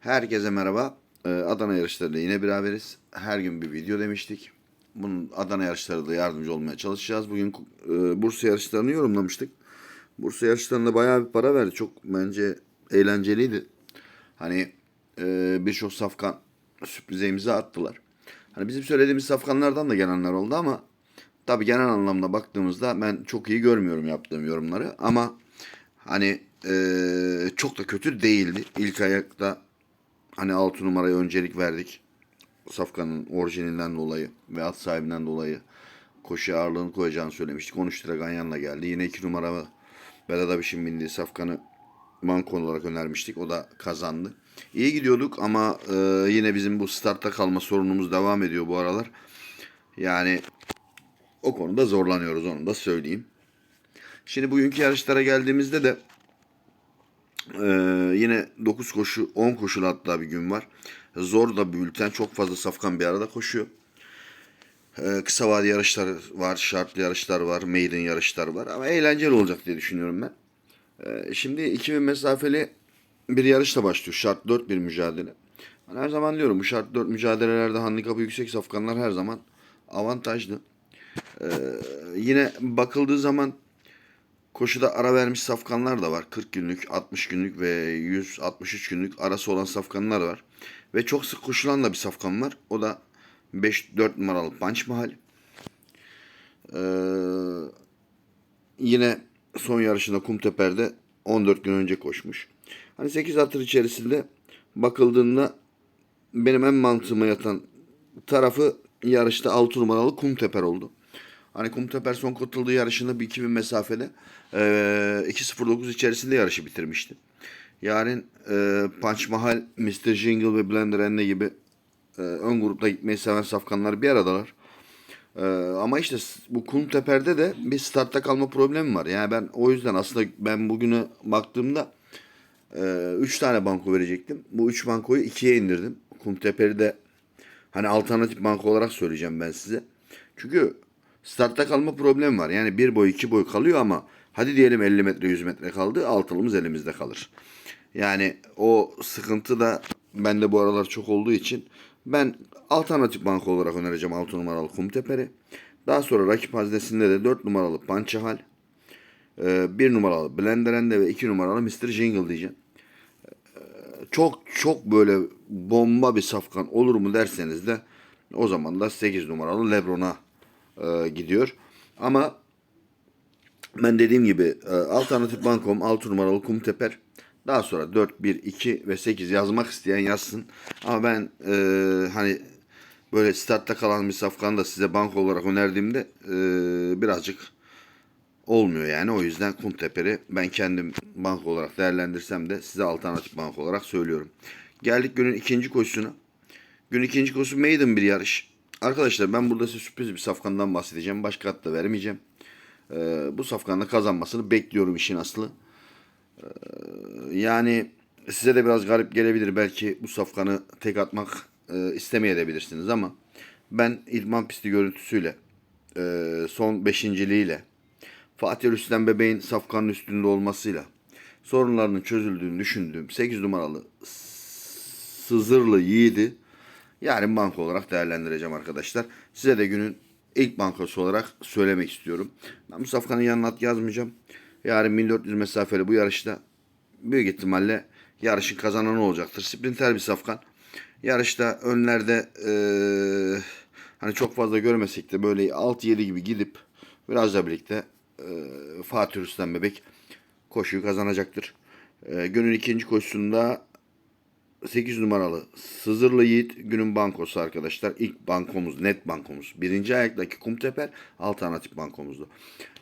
Herkese merhaba. Ee, Adana yarışlarıyla yine beraberiz. Her gün bir video demiştik. Bunun Adana yarışlarında yardımcı olmaya çalışacağız. Bugün e, Bursa yarışlarını yorumlamıştık. Bursa yarışlarında bayağı bir para verdi. Çok bence eğlenceliydi. Hani e, birçok safkan sürprize imza attılar. Hani bizim söylediğimiz safkanlardan da gelenler oldu ama tabii genel anlamda baktığımızda ben çok iyi görmüyorum yaptığım yorumları. Ama hani e, çok da kötü değildi. İlk ayakta hani 6 numaraya öncelik verdik. Safkan'ın orijininden dolayı ve at sahibinden dolayı koşu ağırlığını koyacağını söylemiştik. 13 lira Ganyan'la geldi. Yine 2 numara Vedat Abiş'in bindiği Safkan'ı Mankon olarak önermiştik. O da kazandı. İyi gidiyorduk ama e, yine bizim bu startta kalma sorunumuz devam ediyor bu aralar. Yani o konuda zorlanıyoruz onu da söyleyeyim. Şimdi bugünkü yarışlara geldiğimizde de ee, yine 9 koşu 10 koşulu hatta bir gün var. Zor da bir bülten. Çok fazla safkan bir arada koşuyor. Ee, kısa vade yarışlar var. Şartlı yarışlar var. Maiden yarışlar var. Ama eğlenceli olacak diye düşünüyorum ben. Ee, şimdi 2000 mesafeli bir yarışla başlıyor. Şart 4 bir mücadele. Ben her zaman diyorum bu şart 4 mücadelelerde handikapı yüksek safkanlar her zaman avantajlı. Ee, yine bakıldığı zaman Koşuda ara vermiş safkanlar da var. 40 günlük, 60 günlük ve 163 günlük arası olan safkanlar var. Ve çok sık koşulan da bir safkan var. O da 5-4 numaralı Punch Mahal. Ee, yine son yarışında Kumteper'de 14 gün önce koşmuş. Hani 8 atır içerisinde bakıldığında benim en mantığıma yatan tarafı yarışta 6 numaralı Kumteper oldu. Hani Kumteper son katıldığı yarışında bir 2000 mesafede e, 2.09 içerisinde yarışı bitirmişti. Yarın e, Punch Mahal, Mr. Jingle ve Blender Enne gibi e, ön grupta gitmeyi seven safkanlar bir aradalar. E, ama işte bu Kumteper'de de bir startta kalma problemi var. Yani ben o yüzden aslında ben bugüne baktığımda 3 tane banko verecektim. Bu 3 bankoyu 2'ye indirdim. Kumteper'i de hani alternatif banko olarak söyleyeceğim ben size. Çünkü startta kalma problemi var. Yani bir boy iki boy kalıyor ama hadi diyelim 50 metre 100 metre kaldı altılımız elimizde kalır. Yani o sıkıntı da bende bu aralar çok olduğu için ben alternatif banko olarak önereceğim 6 numaralı Kumteper'i. Daha sonra rakip haznesinde de 4 numaralı Pançahal, 1 numaralı Blenderende ve 2 numaralı Mr. Jingle diyeceğim. Çok çok böyle bomba bir safkan olur mu derseniz de o zaman da 8 numaralı Lebron'a e, gidiyor. Ama ben dediğim gibi e, alternatif bankom 6 numaralı Kumteper. Daha sonra 4, 1, 2 ve 8 yazmak isteyen yazsın. Ama ben e, hani böyle startta kalan bir safkanı da size banko olarak önerdiğimde e, birazcık olmuyor yani. O yüzden Kumteper'i ben kendim banko olarak değerlendirsem de size alternatif banko olarak söylüyorum. Geldik günün ikinci koşusuna. Gün ikinci koşusu maiden bir yarış. Arkadaşlar ben burada size sürpriz bir safkandan bahsedeceğim. Başka hat da vermeyeceğim. Ee, bu safkanla kazanmasını bekliyorum işin aslı. Ee, yani size de biraz garip gelebilir. Belki bu safkanı tek atmak e, istemeyebilirsiniz ama ben İlman pisti görüntüsüyle e, son beşinciliğiyle Fatih Rüstem Bebeğin safkanın üstünde olmasıyla sorunlarının çözüldüğünü düşündüğüm 8 numaralı Sızırlı Yiğidi yarın banko olarak değerlendireceğim arkadaşlar. Size de günün ilk bankosu olarak söylemek istiyorum. Ben bu safkanın yanına at yazmayacağım. Yarın 1400 mesafeli bu yarışta büyük ihtimalle yarışın kazananı olacaktır. Sprinter bir safkan. Yarışta önlerde ee, hani çok fazla görmesek de böyle 6-7 gibi gidip biraz da birlikte e, Fatih Rüstem Bebek koşuyu kazanacaktır. E, günün ikinci koşusunda 8 numaralı Sızırlı Yiğit günün bankosu arkadaşlar. İlk bankomuz, net bankomuz. Birinci ayaktaki Kumteper alternatif bankomuzdu.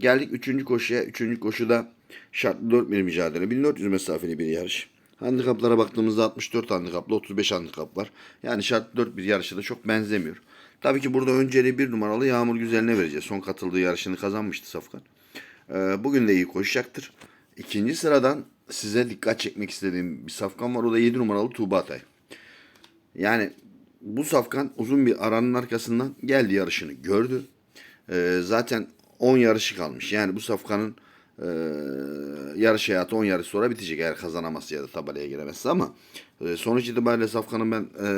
Geldik üçüncü koşuya. Üçüncü koşuda şartlı 4 bir mücadele. 1400 mesafeli bir yarış. Handikaplara baktığımızda 64 handikaplı 35 handikap var. Yani şartlı 4 bir yarışa da çok benzemiyor. Tabii ki burada önceliği bir numaralı Yağmur Güzel'ine vereceğiz. Son katıldığı yarışını kazanmıştı Safkan. Ee, bugün de iyi koşacaktır. İkinci sıradan size dikkat çekmek istediğim bir safkan var. O da 7 numaralı Tuğba Atay. Yani bu safkan uzun bir aranın arkasından geldi yarışını gördü. Ee, zaten 10 yarışı kalmış. Yani bu safkanın Ee, yarış hayatı 10 yarış sonra bitecek eğer kazanamazsa ya da tabelaya giremezse ama e, sonuç itibariyle Safkan'ın ben e,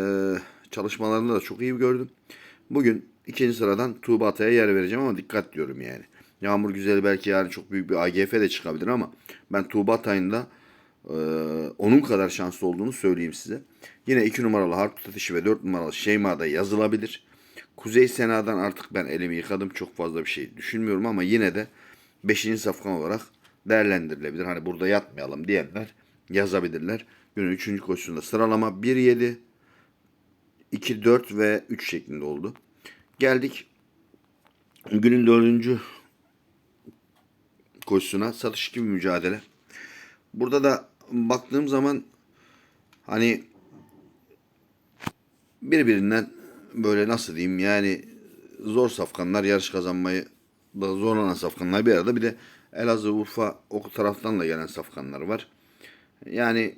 çalışmalarında da çok iyi gördüm. Bugün ikinci sıradan Tuğba Atay'a yer vereceğim ama dikkat diyorum yani. Yağmur Güzel belki yarın çok büyük bir AGF de çıkabilir ama ben Tuğba Atay'ın da e, onun kadar şanslı olduğunu söyleyeyim size. Yine 2 numaralı Harput Ateşi ve 4 numaralı Şeyma da yazılabilir. Kuzey Sena'dan artık ben elimi yıkadım. Çok fazla bir şey düşünmüyorum ama yine de 5. safkan olarak değerlendirilebilir. Hani burada yatmayalım diyenler yazabilirler. Günün 3. koşusunda sıralama 1-7, 2-4 ve 3 şeklinde oldu. Geldik günün 4. koşusuna satış gibi mücadele. Burada da baktığım zaman hani birbirinden böyle nasıl diyeyim yani zor safkanlar yarış kazanmayı da zorlanan safkanlar bir arada bir de Elazığ Urfa o taraftan da gelen safkanlar var. Yani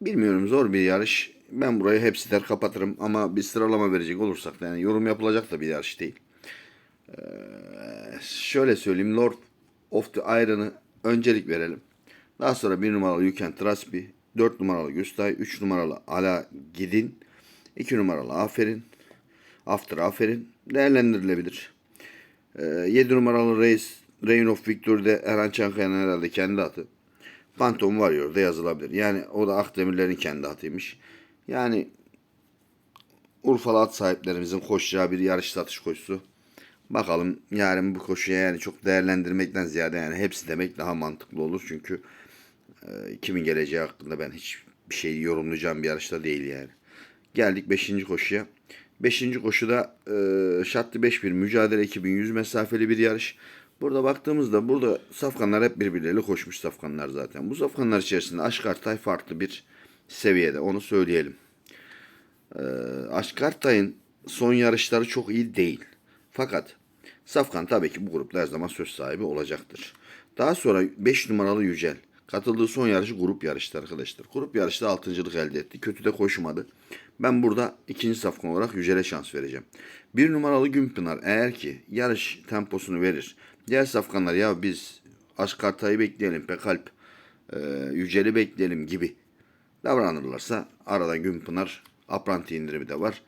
bilmiyorum zor bir yarış. Ben burayı hepsi der kapatırım ama bir sıralama verecek olursak yani yorum yapılacak da bir yarış değil. Ee, şöyle söyleyeyim Lord of the Iron'ı öncelik verelim. Daha sonra bir numaralı You Can Trust Me, 4 numaralı Güstay, 3 numaralı Ala Gidin, 2 numaralı Aferin, After Aferin değerlendirilebilir. Ee, 7 numaralı Reis, Reign of Victory'de Erhan Çankaya'nın herhalde kendi atı. Phantom Warrior'da yazılabilir. Yani o da Akdemirlerin kendi atıymış. Yani Urfalı at sahiplerimizin koşacağı bir yarış satış koşusu. Bakalım yarın bu koşuya yani çok değerlendirmekten ziyade yani hepsi demek daha mantıklı olur. Çünkü e, kimin geleceği hakkında ben hiç bir şey yorumlayacağım bir yarışta değil yani. Geldik 5. koşuya. 5. koşuda e, şartlı 5 bir mücadele 2100 mesafeli bir yarış. Burada baktığımızda burada safkanlar hep birbirleriyle koşmuş safkanlar zaten. Bu safkanlar içerisinde Aşkartay farklı bir seviyede onu söyleyelim. Ee, Aşkartay'ın son yarışları çok iyi değil. Fakat Safkan tabii ki bu grupta her zaman söz sahibi olacaktır. Daha sonra 5 numaralı Yücel. Katıldığı son yarışı grup yarıştı arkadaşlar. Grup yarışta altıncılık elde etti. Kötü de koşmadı. Ben burada ikinci safkan olarak Yücel'e şans vereceğim. Bir numaralı Günpınar eğer ki yarış temposunu verir. Diğer safkanlar ya biz Aşkartay'ı bekleyelim Pekalp e, Yücel'i bekleyelim gibi davranırlarsa arada Günpınar apranti indirimi de var.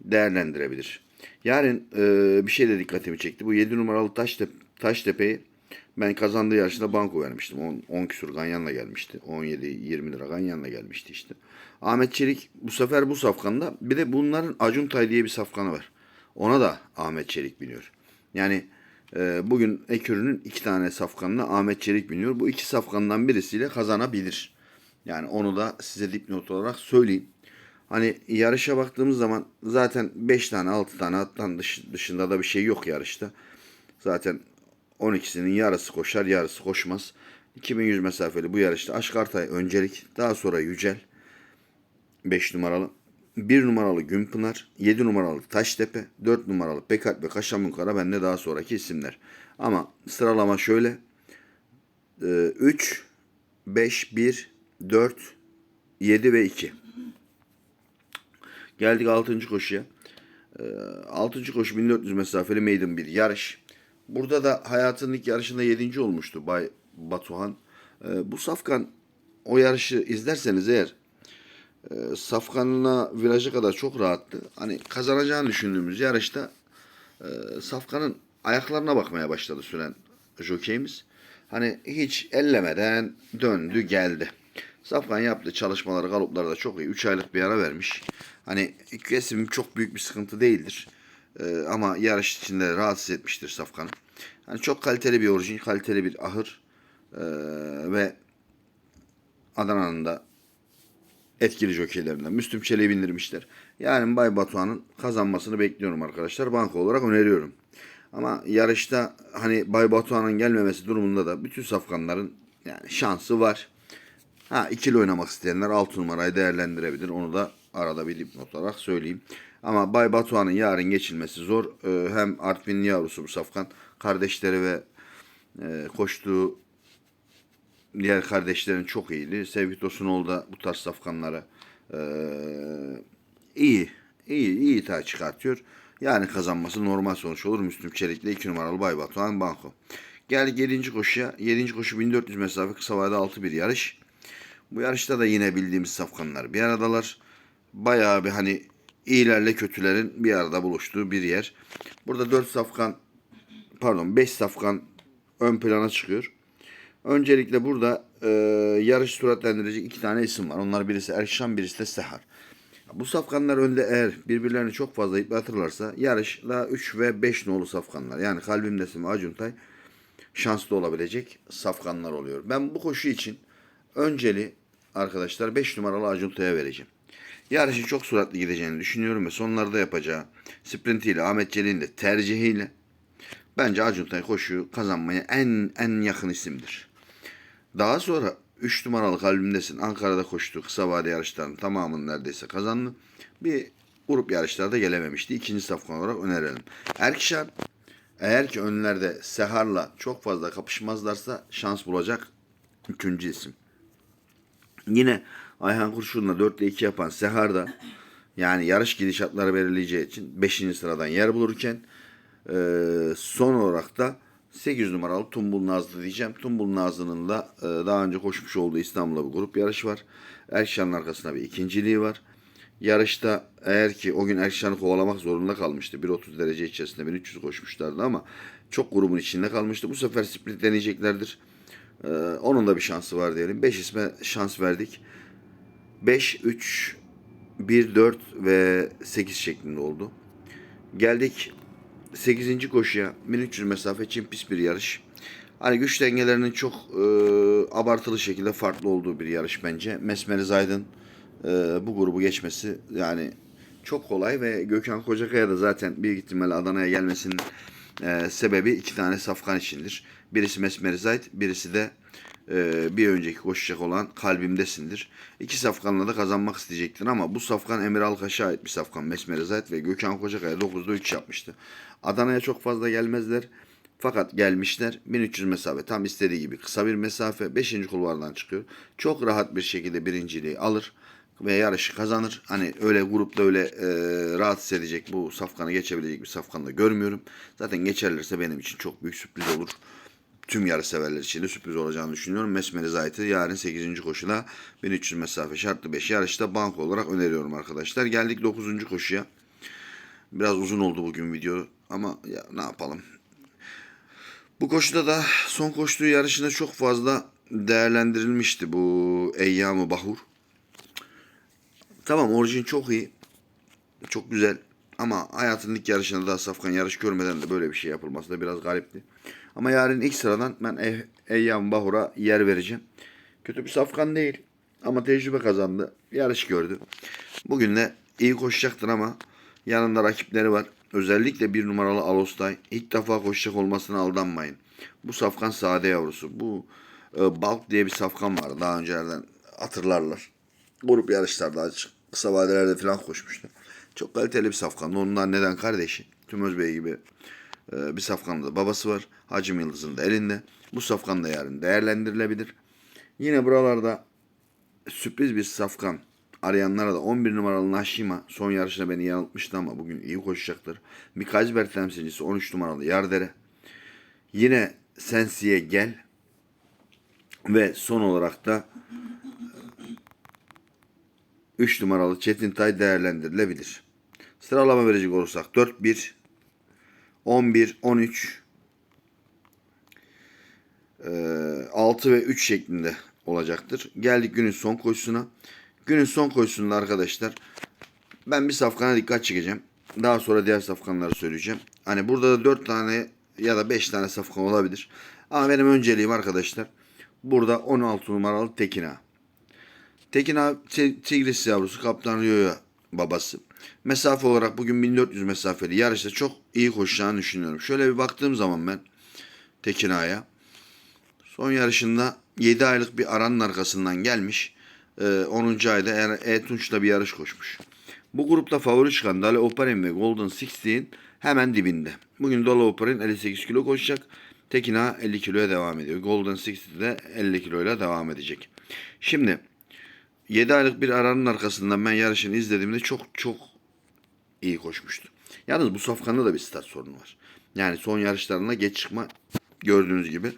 Değerlendirebilir. Yarın e, bir şey de dikkatimi çekti. Bu 7 numaralı Taştepe, Taştepe'yi ben kazandığı yarışta banko vermiştim. 10, 10 küsur ganyanla gelmişti. 17-20 lira ganyanla gelmişti işte. Ahmet Çelik bu sefer bu safkanda bir de bunların Acuntay diye bir safkanı var. Ona da Ahmet Çelik biniyor. Yani e, bugün Ekürü'nün iki tane safkanına Ahmet Çelik biniyor. Bu iki safkandan birisiyle kazanabilir. Yani onu da size dipnot olarak söyleyeyim. Hani yarışa baktığımız zaman zaten 5 tane 6 tane attan dış- dışında da bir şey yok yarışta. Zaten 12'sinin yarısı koşar yarısı koşmaz. 2100 mesafeli bu yarışta Aşkartay öncelik daha sonra Yücel 5 numaralı 1 numaralı Günpınar 7 numaralı Taştepe 4 numaralı Pekat ve Kaşamunkara bende daha sonraki isimler. Ama sıralama şöyle 3 5 1 4 7 ve 2 Geldik 6. koşuya. 6. koşu 1400 mesafeli maiden bir yarış. Burada da hayatının ilk yarışında 7. olmuştu Bay Batuhan. Ee, Bu Safkan o yarışı izlerseniz eğer e, Safkan'ına virajı kadar çok rahattı. Hani kazanacağını düşündüğümüz yarışta e, Safkan'ın ayaklarına bakmaya başladı süren jokeyimiz. Hani hiç ellemeden döndü geldi. Safkan yaptığı çalışmaları galopları da çok iyi. 3 aylık bir ara vermiş. Hani kesim çok büyük bir sıkıntı değildir. Ee, ama yarış içinde rahatsız etmiştir Safkan'ı. Hani çok kaliteli bir orijin, kaliteli bir ahır. Ee, ve Adana'nın da etkili jokeylerinden Müslüm Çelik'i bindirmişler. Yani Bay Batuhan'ın kazanmasını bekliyorum arkadaşlar. Banko olarak öneriyorum. Ama yarışta hani Bay Batuhan'ın gelmemesi durumunda da bütün safkanların yani şansı var. Ha ikili oynamak isteyenler 6 numarayı değerlendirebilir. Onu da arada bir dipnot olarak söyleyeyim. Ama Bay Batuhan'ın yarın geçilmesi zor. Ee, hem Artvin'in yavrusu bu safkan. Kardeşleri ve e, koştuğu diğer kardeşlerin çok iyiydi. Sevgi Tosunoğlu da bu tarz safkanlara e, iyi, iyi, iyi itaat çıkartıyor. Yani kazanması normal sonuç olur. Müslüm Çelik'le 2 numaralı Bay Batuhan Banko. Geldik 7. koşuya. 7. koşu 1400 mesafe kısa vadede 6 bir yarış. Bu yarışta da yine bildiğimiz safkanlar bir aradalar. Bayağı bir hani iyilerle kötülerin bir arada buluştuğu bir yer. Burada 4 safkan pardon 5 safkan ön plana çıkıyor. Öncelikle burada e, yarış suratlendirecek iki tane isim var. Onlar birisi Erşan birisi de Sehar. Bu safkanlar önde eğer birbirlerini çok fazla yıpratırlarsa yarışla 3 ve 5 nolu safkanlar. Yani kalbimdesin ve Acuntay şanslı olabilecek safkanlar oluyor. Ben bu koşu için önceli arkadaşlar 5 numaralı Acuntay'a vereceğim. Yarışın çok süratli gideceğini düşünüyorum ve sonlarda yapacağı sprintiyle Ahmet Celil'in de tercihiyle bence Acuntay koşuyu kazanmaya en en yakın isimdir. Daha sonra 3 numaralı kalbimdesin. Ankara'da koştuğu kısa vade yarışlarının tamamını neredeyse kazandı. Bir grup yarışlarda gelememişti. İkinci safkan olarak önerelim. Erkişan eğer ki önlerde Sehar'la çok fazla kapışmazlarsa şans bulacak üçüncü isim. Yine Ayhan Kurşun'la 4 ile 2 yapan Sehar da yani yarış gidişatları belirleyeceği için 5. sıradan yer bulurken e, son olarak da 8 numaralı Tumbul Nazlı diyeceğim. Tumbul Nazlı'nın da e, daha önce koşmuş olduğu İstanbul'da bir grup yarış var. Erkşan'ın arkasında bir ikinciliği var. Yarışta eğer ki o gün Erkşan'ı kovalamak zorunda kalmıştı. 1.30 derece içerisinde 1300 koşmuşlardı ama çok grubun içinde kalmıştı. Bu sefer sprint deneyeceklerdir. E, onun da bir şansı var diyelim. 5 isme şans verdik. 5, 3, 1, 4 ve 8 şeklinde oldu. Geldik 8. koşuya 1300 mesafe için pis bir yarış. Hani güç dengelerinin çok e, abartılı şekilde farklı olduğu bir yarış bence. Mesmeriz Aydın e, bu grubu geçmesi yani çok kolay ve Gökhan Kocakaya da zaten bir ihtimalle Adana'ya gelmesinin e, sebebi iki tane safkan içindir. Birisi Mesmeriz Aydın, birisi de e, bir önceki koşacak olan Kalbimdesindir. İki safkanla da kazanmak isteyecektir ama bu safkan Emir Alkaş'a ait bir safkan. Mesmeriz Ait ve Gökhan Kocakaya 9'da 3 yapmıştı. Adana'ya çok fazla gelmezler. Fakat gelmişler 1300 mesafe tam istediği gibi kısa bir mesafe 5. kulvardan çıkıyor. Çok rahat bir şekilde birinciliği alır ve yarışı kazanır. Hani öyle grupta öyle e, rahatsız edecek bu safkanı geçebilecek bir safkanı da görmüyorum. Zaten geçerlerse benim için çok büyük sürpriz olur. Tüm yarış severler için de sürpriz olacağını düşünüyorum. Mesmeri Zayt'ı yarın 8. koşuda 1300 mesafe şartlı 5 yarışta banko olarak öneriyorum arkadaşlar. Geldik 9. koşuya. Biraz uzun oldu bugün video ama ya ne yapalım. Bu koşuda da son koştuğu yarışında çok fazla değerlendirilmişti bu Eyyam-ı Bahur. Tamam orijin çok iyi. Çok güzel. Ama hayatının ilk yarışında da Safkan yarış görmeden de böyle bir şey yapılması da biraz garipti. Ama yarın ilk sıradan ben e Eyyam Bahur'a yer vereceğim. Kötü bir Safkan değil. Ama tecrübe kazandı. Yarış gördü. Bugün de iyi koşacaktır ama yanında rakipleri var. Özellikle bir numaralı Alostay. ilk defa koşacak olmasına aldanmayın. Bu Safkan sade yavrusu. Bu e, Balk diye bir Safkan var. Daha öncelerden hatırlarlar. Grup yarışlarda açık. Kısa vadelerde falan koşmuştu. Çok kaliteli bir safkan. Onun neden kardeşi. Tümöz Bey gibi e, bir safkanın da babası var. Hacım Yıldız'ın da elinde. Bu safkan da yarın değerlendirilebilir. Yine buralarda sürpriz bir safkan arayanlara da 11 numaralı Nashima son yarışta beni yanıltmıştı ama bugün iyi koşacaktır. Mikajber temsilcisi 13 numaralı Yardere. Yine Sensi'ye gel. Ve son olarak da 3 numaralı Çetin Tay değerlendirilebilir. Sıralama verecek olursak 4 1 11 13 6 ve 3 şeklinde olacaktır. Geldik günün son koşusuna. Günün son koşusunda arkadaşlar ben bir safkana dikkat çekeceğim. Daha sonra diğer safkanları söyleyeceğim. Hani burada da 4 tane ya da 5 tane safkan olabilir. Ama benim önceliğim arkadaşlar burada 16 numaralı Tekin Ağa. Tekin Ti- Tigris yavrusu Kaptan Rio'ya babası. Mesafe olarak bugün 1400 mesafeli yarışta çok iyi koşacağını düşünüyorum. Şöyle bir baktığım zaman ben Tekin Ağa'ya son yarışında 7 aylık bir aranın arkasından gelmiş. Ee, 10. ayda E- E-Tunç'la bir yarış koşmuş. Bu grupta favori çıkan Dale Oparin ve Golden Sixteen hemen dibinde. Bugün Dale Oparin 58 kilo koşacak. Tekin Ağa 50 kiloya devam ediyor. Golden Sixty de 50 kiloyla devam edecek. Şimdi 7 aylık bir aranın arkasından ben yarışını izlediğimde çok çok iyi koşmuştu. Yalnız bu safkanda da bir stat sorunu var. Yani son yarışlarına geç çıkma Gördüğünüz gibi.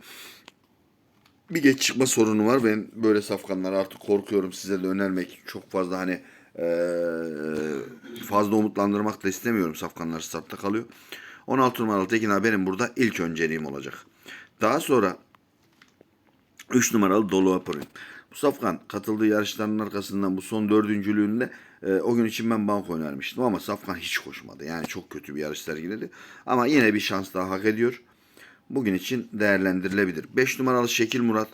Bir geç çıkma sorunu var. Ben böyle safkanlara artık korkuyorum. Size de önermek çok fazla hani eee, fazla umutlandırmak da istemiyorum. Safkanlar startta kalıyor. 16 numaralı Tekin benim burada ilk önceliğim olacak. Daha sonra 3 numaralı Dolu Aporin. Safkan katıldığı yarışların arkasından bu son dördüncülüğünde e, o gün için ben banko önermiştim ama Safkan hiç koşmadı. Yani çok kötü bir yarış sergiledi. Ama yine bir şans daha hak ediyor. Bugün için değerlendirilebilir. 5 numaralı Şekil Murat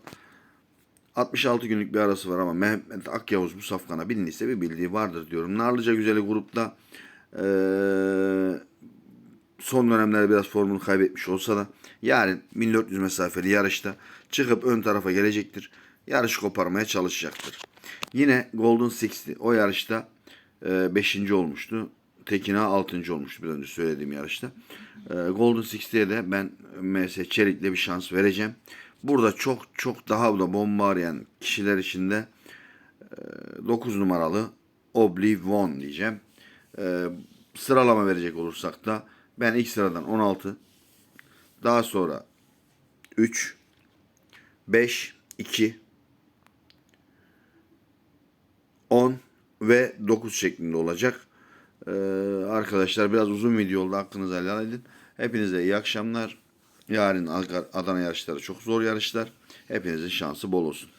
66 günlük bir arası var ama Mehmet Akyavuz bu safkana bindiyse bir bildiği vardır diyorum. Narlıca Güzeli grupta eee, son dönemlerde biraz formunu kaybetmiş olsa da yarın 1400 mesafeli yarışta çıkıp ön tarafa gelecektir. Yarışı koparmaya çalışacaktır. Yine Golden Sixty o yarışta 5. olmuştu. Tekina 6. olmuştu biraz önce söylediğim yarışta. E, Golden Sixty'ye de ben MS Çelik'le bir şans vereceğim. Burada çok çok daha da bomba arayan kişiler içinde 9 numaralı Oblivion diyeceğim. Ee, sıralama verecek olursak da ben ilk sıradan 16 daha sonra 3 5 2 10 ve 9 şeklinde olacak. Ee, arkadaşlar biraz uzun video oldu. Hakkınızı helal edin. Hepinize iyi akşamlar. Yarın Adana yarışları çok zor yarışlar. Hepinizin şansı bol olsun.